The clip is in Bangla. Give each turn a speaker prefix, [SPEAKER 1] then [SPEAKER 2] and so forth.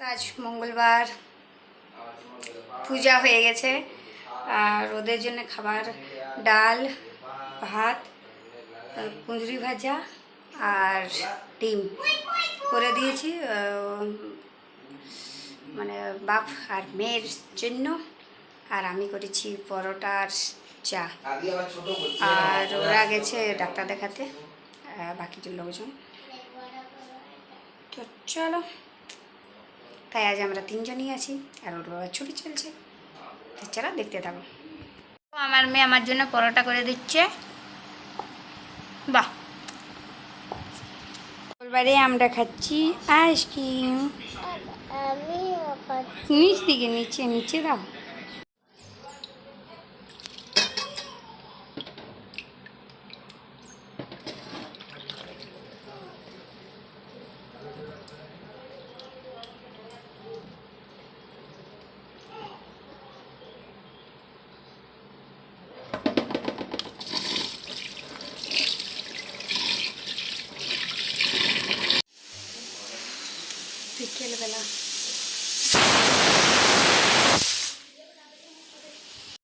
[SPEAKER 1] আজ মঙ্গলবার পূজা হয়ে গেছে। আর ওদের জন্য খাবার, ডাল, ভাত, কুঁদরি ভাজা আর ডিম করে দিয়েছি মানে বাপ আর মেয়ের জন্য। আর আমি করেছি পরোটা আর চা। আর ওরা গেছে ডাক্তার দেখাতে বাকি লোকজন। তো চলো। তাই আজ আমরা তিনজনই আছি আর ওর বাবার ছুটি চলছে। বাচ্চারা দেখতে থাকো। আমার মেয়ে আমার জন্য পরোটা করে দিচ্ছে। বাহ। আমরা খাচ্ছি আইসক্রিম নিচ দিকে নিচে নিচে দাও। கெழுதலாம்